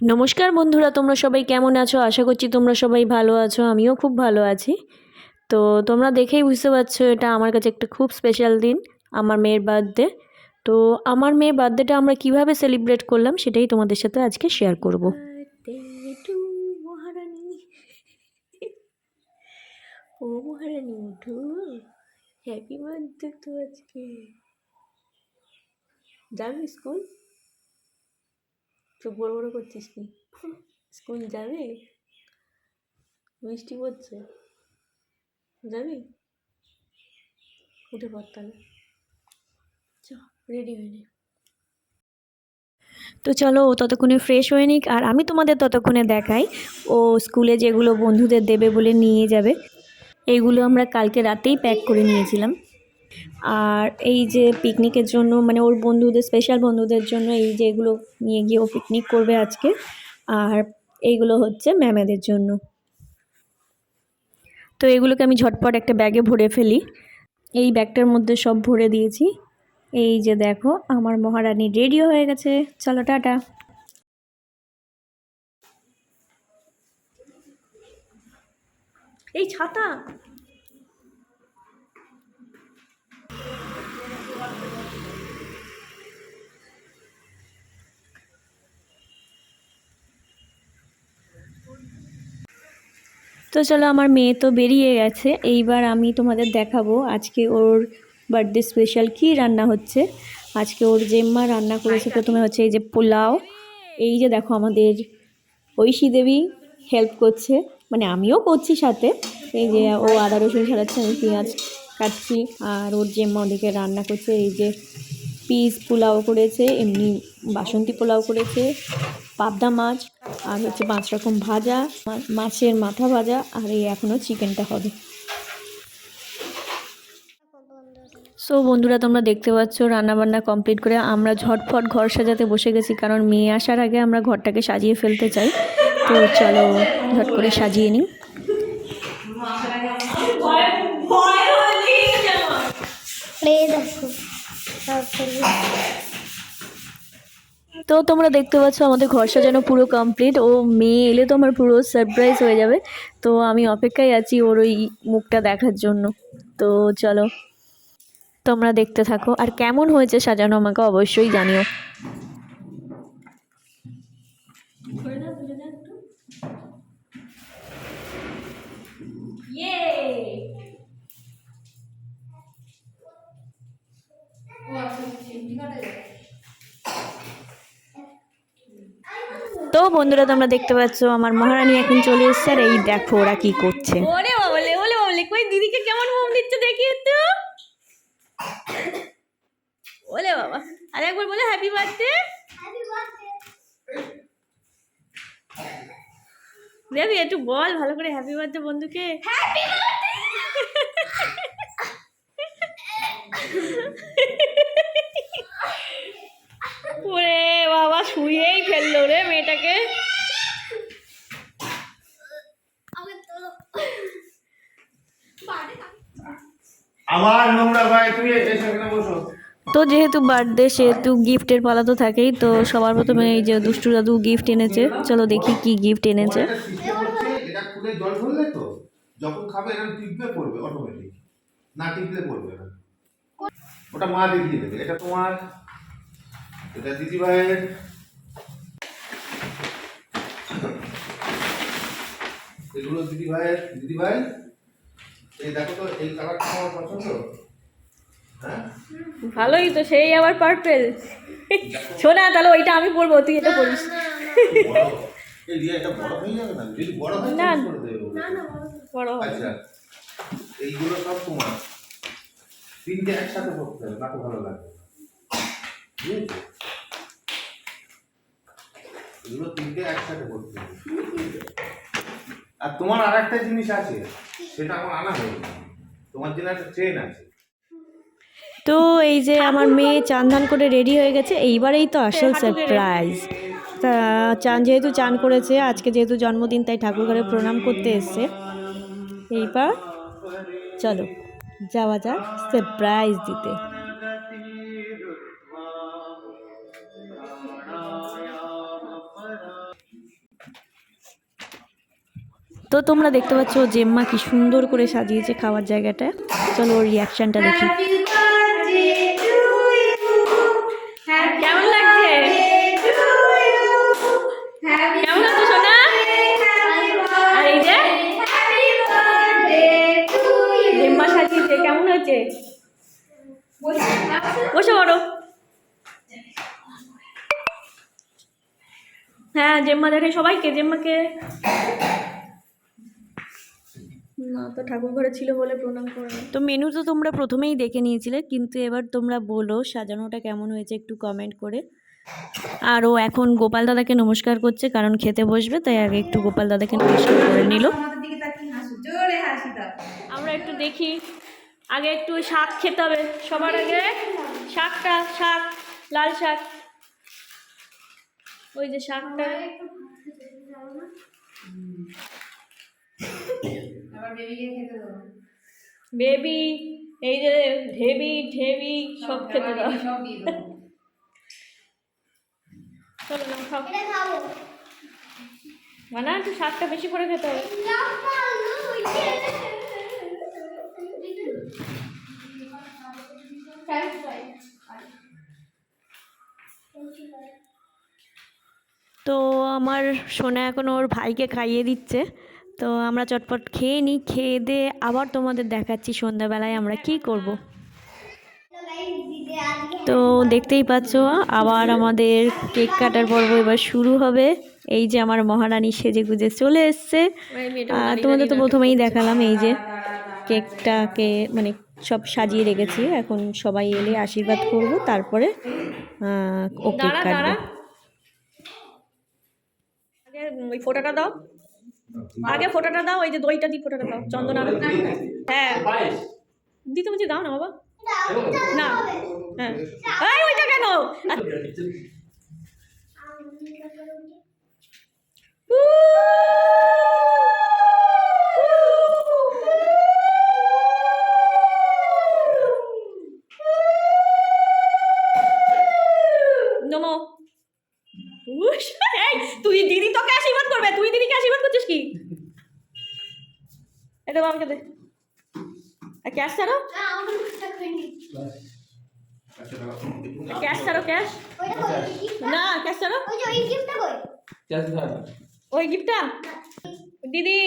নমস্কার বন্ধুরা, তোমরা সবাই কেমন আছো? আশা করছি তোমরা সবাই ভালো আছো, আমিও খুব ভালো আছি। তো তোমরা দেখেই বুঝতে পারছ, এটা আমার কাছে একটা খুব স্পেশাল দিন, আমার মেয়ের বার্থডে তো আমার মেয়ের বার্থডেটা আমরা কীভাবে সেলিব্রেট করলাম, সেটাই তোমাদের সাথে আজকে শেয়ার করব। ও উঠো হ্যাপি বার্থডে তো আজকে। যাবি স্কুল চোখ বড় বড় করছিস কি? স্কুল যাবি? মিষ্টি পড়ছে। যাবি? উঠে পড় তাহলে। চ রেডি হয়ে নে। তো চলো, ও ততক্ষণে ফ্রেশ হয়ে নিক, আর আমি তোমাদের ততক্ষণে দেখাই। ও স্কুলে যেগুলো বন্ধুদের দেবে বলে নিয়ে যাবে, এইগুলো আমরা কালকে রাতেই প্যাক করে নিয়েছিলাম। আর এই যে পিকনিকের জন্য মানে ওর বন্ধুদের স্পেশাল বন্ধুদের জন্য এই যে এগুলো নিয়ে গিয়ে ও পিকনিক করবে আজকে। আর এইগুলো হচ্ছে ম্যামেদের জন্য। তো এগুলোকে আমি ঝটপট একটা ব্যাগে ভরে ফেলি। এই ব্যাগটার মধ্যে সব ভরে দিয়েছি। এই যে দেখো, আমার মহারানী রেডিও হয়ে গেছে। চলো, টাটা। এই ছাতা! তো চলো আমার মেয়ে তো বেরিয়ে গেছে। এইবার আমি তোমাদের দেখাবো আজকে ওর বার্থডে স্পেশাল কী রান্না হচ্ছে। আজকে ওর জেম্মা রান্না করেছে। প্রথমে হচ্ছে এই যে পোলাও। এই যে দেখো আমাদের ঐশী দেবী হেল্প করছে। মানে আমিও করছি সাথে। এই যে ও আদা রসুন ছাড়াচ্ছে আমি পেঁয়াজ কাটছি। আর ওর জেম্মা ওদিকে রান্না করছে, এই যে পিস পোলাও করেছে, এমনি বাসন্তী পোলাও করেছে, পাবদা মাছ, আর হচ্ছে পাঁচ রকম ভাজা মাছের মাথা ভাজা, আর এই এখনও চিকেনটা হবে। সো বন্ধুরা, তোমরা দেখতে পাচ্ছ রান্নাবান্না কমপ্লিট করে আমরা ঝটফট ঘর সাজাতে বসে গেছি, কারণ মেয়ে আসার আগে আমরা ঘরটাকে সাজিয়ে ফেলতে চাই। তো চলো ঝট করে সাজিয়ে নিই। তো তোমরা দেখতে পাচ্ছ আমাদের ঘর সাজানো পুরো কমপ্লিট ও মেয়ে এলে তো আমার পুরো সারপ্রাইজ হয়ে যাবে। তো আমি অপেক্ষায় আছি ওর ওই মুখটা দেখার জন্য। তো চলো, তোমরা দেখতে থাকো। আর কেমন হয়েছে সাজানো আমাকে অবশ্যই জানিও। তো বন্ধুরা তোমরা দেখতে পাচ্ছ আমার মহারানী এখন চলে এসছে আর এই দেখো ওরা কি করছে। ওরে বাবলে ওলে বাবলে কই দিদিকে কেমন মোম দিচ্ছে দেখি একটু। ওলে বাবা আর একবার বলে হ্যাপি বার্থডে দেবি একটু বল ভালো করে হ্যাপি বার্থডে বন্ধুকে। ওরে বাবা শুয়েই আবার নোংরা ভাই তুমি এসে এখানে বসো। তো যেহেতু বার্থডে সেহেতু গিফটের পালা তো থাকেই তো সবার প্রথমে এই যে দুষ্টু দাদু গিফট এনেছে। চলো দেখি কি গিফট এনেছে। এটা খুলে জল ঢললে তো যখন খাবে টিপলে পড়বে অটোমেটিক না টিপলে পড়বে না। ওটা মা দেখিয়ে দেবে। এটা তোমার এটা দিদি ভাইয়ের এগুলো দিদি ভাইয়ের দিদি ভাই এই দেখো তো এই কালারটা আমার পছন্দ? হ্যাঁ? ভালোই তো সেই আবার পার্পেল শোনা তাহলে ওইটা আমি পরবো তুই এটা পরিস। না বড়। আচ্ছা এইগুলো সব তোমার। তিনটে একসাথে করতে হবে তাকে ভালো লাগবে এগুলো তিনটে একসাথে করতে হবে। আর তোমার আর একটা জিনিস আছে। সেটা আমার আনা হয়নি। তোমার জন্য একটা ট্রেন আছে। তো এই যে আমার মেয়ে চান ধান করে রেডি হয়ে গেছে এইবারেই তো আসল সারপ্রাইজ তা চান যেহেতু চান করেছে আজকে যেহেতু জন্মদিন তাই ঠাকুর ঘরে প্রণাম করতে এসছে। এইবার চলো যাওয়া যাক সারপ্রাইজ দিতে। তো তোমরা দেখতে পাচ্ছ জেম্মা কি সুন্দর করে সাজিয়েছে খাওয়ার জায়গাটা। চলো ওর রিয়াকশনটা দেখি। কেমন লাগছে? কেমন লাগছে সোনা? আর এই যে? জেম্মা সাজিয়েছে কেমন হয়েছে? বসে পড়ো। হ্যাঁ জেম্মা দেখে সবাইকে জেম্মাকে। না তো ঠাকুর ঘরে ছিল বলে প্রণাম করে। তো মেনু তো তোমরা প্রথমেই দেখে নিয়েছিলে কিন্তু এবার তোমরা বলো সাজানোটা কেমন হয়েছে একটু কমেন্ট করে। আর ও এখন গোপাল দাদাকে নমস্কার করছে কারণ খেতে বসবে তাই আগে একটু গোপাল দাদাকে নমস্কার করে নিল। আমাদের দিকে তাকিয়ে হাসো জোরে হাসি দাও আমরা একটু দেখি আগে একটু শাক খেতে হবে সবার আগে শাকটা শাক লাল শাক। ওই যে শাকটা। বেবি এই যে ঢেবি ঢেবি সব খেতে দাও। চলো না খাও। মানে একটু শাকটা বেশি করে খেতে হবে। তো আমার সোনা এখন ওর ভাইকে খাইয়ে দিচ্ছে। তো আমরা চটপট খেয়ে নিই খেয়ে দিয়ে আবার তোমাদের দেখাচ্ছি সন্ধ্যাবেলায় আমরা কি করব। তো দেখতেই পাচ্ছ আবার আমাদের কেক কাটার পর্ব এবার শুরু হবে। এই যে আমার মহারানী সেজে গুজে চলে এসছে। আর তোমাদের তো প্রথমেই দেখালাম এই যে কেকটাকে মানে সব সাজিয়ে রেখেছি। এখন সবাই এলে আশীর্বাদ করব তারপরে ও কেক কাটবে। ওই ফোঁটাটা দাও। আগে ফোঁটাটা দাও ওই যে দইটা দিয়ে ফোঁটাটা দাও, চন্দন। আর হ্যাঁ। দিতে বলছি, দাও না বাবা। না। হ্যাঁ। এই ওইটা কেন? নমো উস, এই, তুই দিদি তোকে আশীর্বাদ করবে তুই দিদিকে আশীর্বাদ করছিস কি এটা বাবাকে দে। আর ক্যাশ ছাড়ো? ক্যাশ ছাড়ো ক্যাশ না ক্যাশ ছাড়ো? ওই গিফটটা দিদি।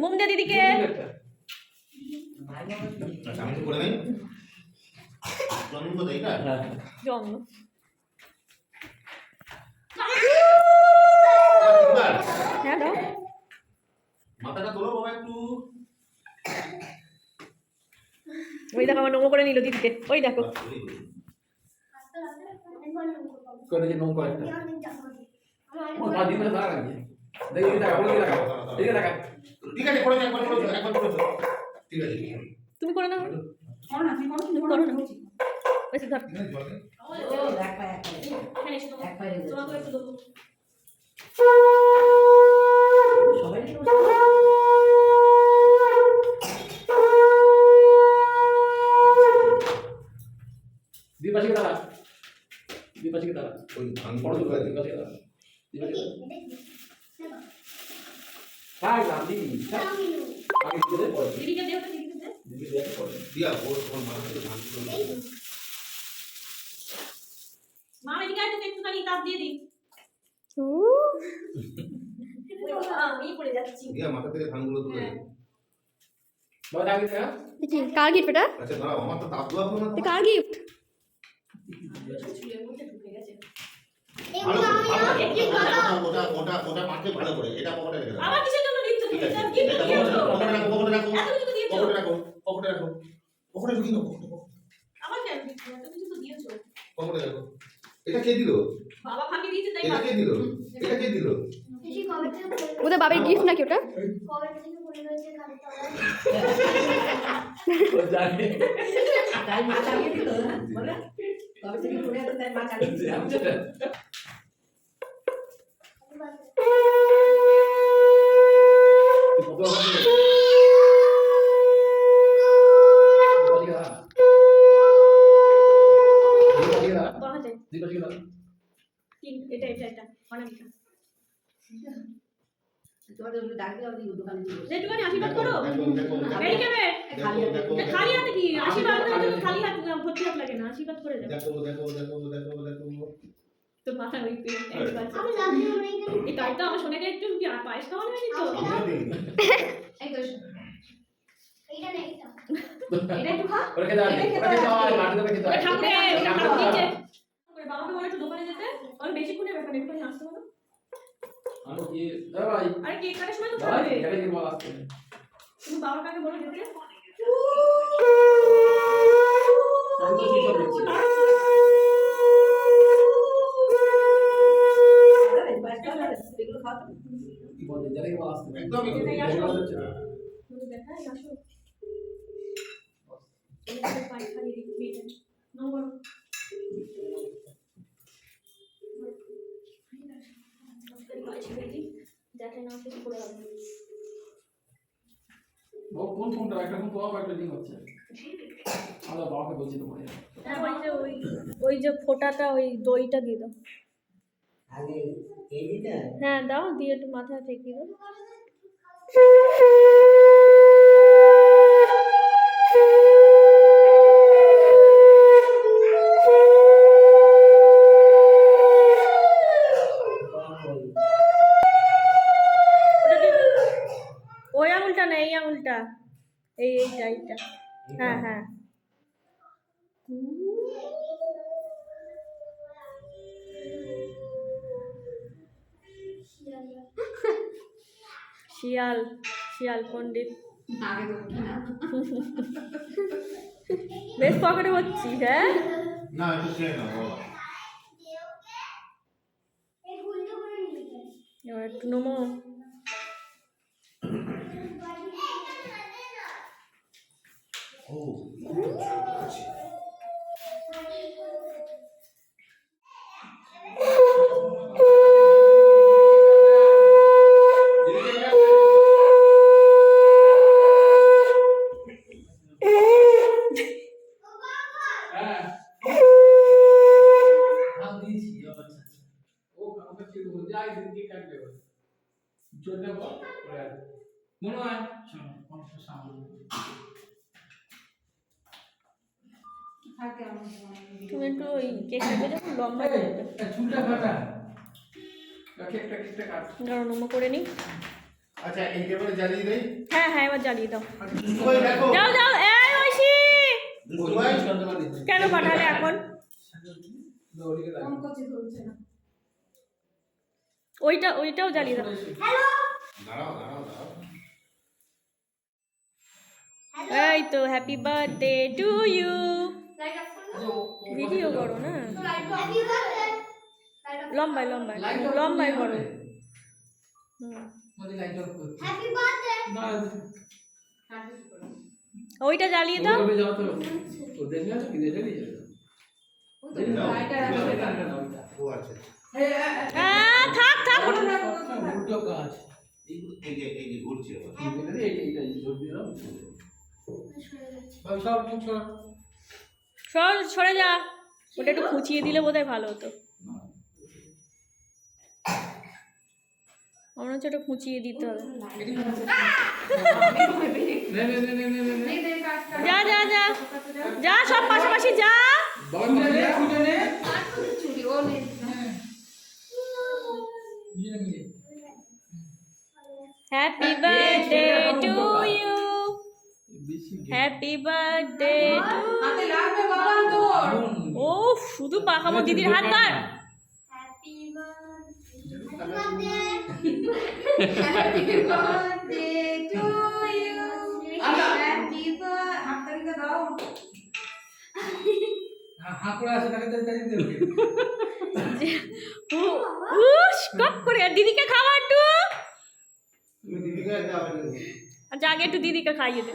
মুম দে। দিদিকে। জন্ম। তো এইটা জন্ম তিনবার। হ্যাঁ দাও মাথাটা তোলো বাবা একটু। ওই দেখো আমার নমো করে নিল দিদিকে। ওই দেখো। করে যে নৌকো একটা। ও না দিন দাঁড়া লাগবে দেখি দেখা বলে দেখা। এদিকে দেখা ঠিক আছে করে দে, করে দে, একবার করে দে। ঠিক আছে তুমি করে নাও করো। না তুমি করো তুমি করো না। বেশি ধর ঠিক আছে, জল দে। ও এক পায়ে এক পায়ে। এখানে এসে তোমার। এক পায়ে তোমাকে একটু দেবো সবাই দুই পাশে দাঁড়া। দুই পাশে দাঁড়া। ওই ভাঙ- বড় দুই পাশে দাঁড়া। দুই পাশে দাঁড়া। না থাক আগে দিকে দে দিদিকে দেও তো দিদিকে দে দিয়া। মা এদিকে আয় একটুখানি তাপ দিয়ে দিই। আমি পড়ে যাচ্ছি দিয়া, মাথা থেকে ধানগুলো তুলে দে। বাবা আগে দেখা কার গিফট এটা? আচ্ছা দাঁড়াও আমার তো তাপ হলো না তো। কার গিফট এটা কে দিল? বাবা ফাঁকি দিয়েছে তাই এটা কে দিল? এটা কে দিল? ওদের বাবার গিফট নাকি ওটা? এটা এটা এটা। অনেকটা এটা একটু খা। ওরা খেতে হয় মাটিতে হয়। ঠাকুরে ঠাকুর দিয়েছে ওরে বাবাকে বলে একটু দোকানে যেতে ওর বেশিক্ষণের ব্যাপার নেই, একটুখানি আসতে বলো আমি কি দাদা ভাই আরে কেক কাটার সময় তো ভাই এটা কি বল আসছে? তুমি বাবার কাকে বলে যেতে? আমি সব আসছে? একদম কোন ফোনটা একটা ফোন তো একটা লিঙ্ক হচ্ছে। আমরা বাবাকে বলছি তোমার হ্যাঁ, ওই যে ওই ওই যে ফোঁটাটা ওই দইটা দিয়ে দাও। আগে এই দিতে? হ্যাঁ দাও দিয়ে একটু মাথা ঠেকিয়ে দাও। শিয়াল শিয়াল পণ্ডিত। বেশ পকেটে হচ্ছি হ্যাঁ? এবার একটু নমো ও হ্যাঁ নাম দিয়েছি ও আচ্ছা আচ্ছা ও কাউকে কি বল যাই দিন কি কাটবে ও চলবে বল ওরে মনে হয় শোনো অংশ সামনে থাকে আমার মনে তুমি একটু কেক কাটবে যখন লম্বা করে দাঁড়াও নমো করে নিই। আচ্ছা এই কেবলে জ্বালিয়ে দেই। হ্যাঁ হ্যাঁ এবার জ্বালিয়ে দাও। ওই দেখো যাও যাও এই ঐশী! কেন পাঠালে এখন? দাও ওইটা ওইটাও জ্বালিয়ে দাও। দাঁড়াও দাঁড়াও দাঁড়াও। এই তো happy birthday to you video করো না হ্যাপি বার্থডে লম্বায় লম্বায় লম্বায় করো ওইটা জ্বালিয়ে দাও আচ্ছা আচ্ছা। থাক থাক ঘুরছে সব সর সরে যা। ওটা একটু খুঁচিয়ে দিলে বোধহয় ভালো হতো। আমার হচ্ছে ওটা খুঁচিয়ে দিতে হবে। নে নে নে নে নে নে এই দেখ কাট কাট যা যা যা। যা সব পাশাপাশি যা। Happy birthday to you happy birthday to হাতে লাগবে বাবা তোর। ও শুধু পাখামো দিদির হাত ধর। দিদিকে খাওয়া একটু। তুমি দিদিকে দাও আচ্ছা আগে একটু দিদিকে খাইয়ে দে।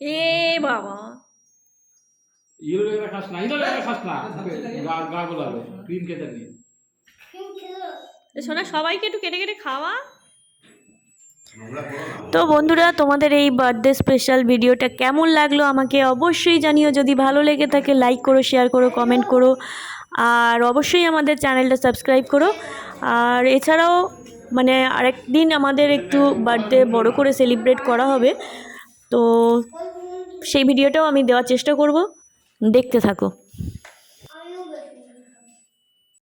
এ বাবা। ইয়েলো খাস না খাস না। আচ্ছা, আচ্ছা, গা গা গোলাবে ক্রিম সবাইকে একটু কেটে কেটে খাওয়া। তো বন্ধুরা তোমাদের এই বার্থডে স্পেশাল ভিডিওটা কেমন লাগল আমাকে অবশ্যই জানিও। যদি ভালো লেগে থাকে লাইক করো শেয়ার করো কমেন্ট করো। আর অবশ্যই আমাদের চ্যানেলটা সাবস্ক্রাইব করো। আর এছাড়াও মানে আরেকদিন আমাদের একটু বার্থডে বড় করে সেলিব্রেট করা হবে। তো সেই ভিডিওটাও আমি দেওয়ার চেষ্টা করব। দেখতে থাকো।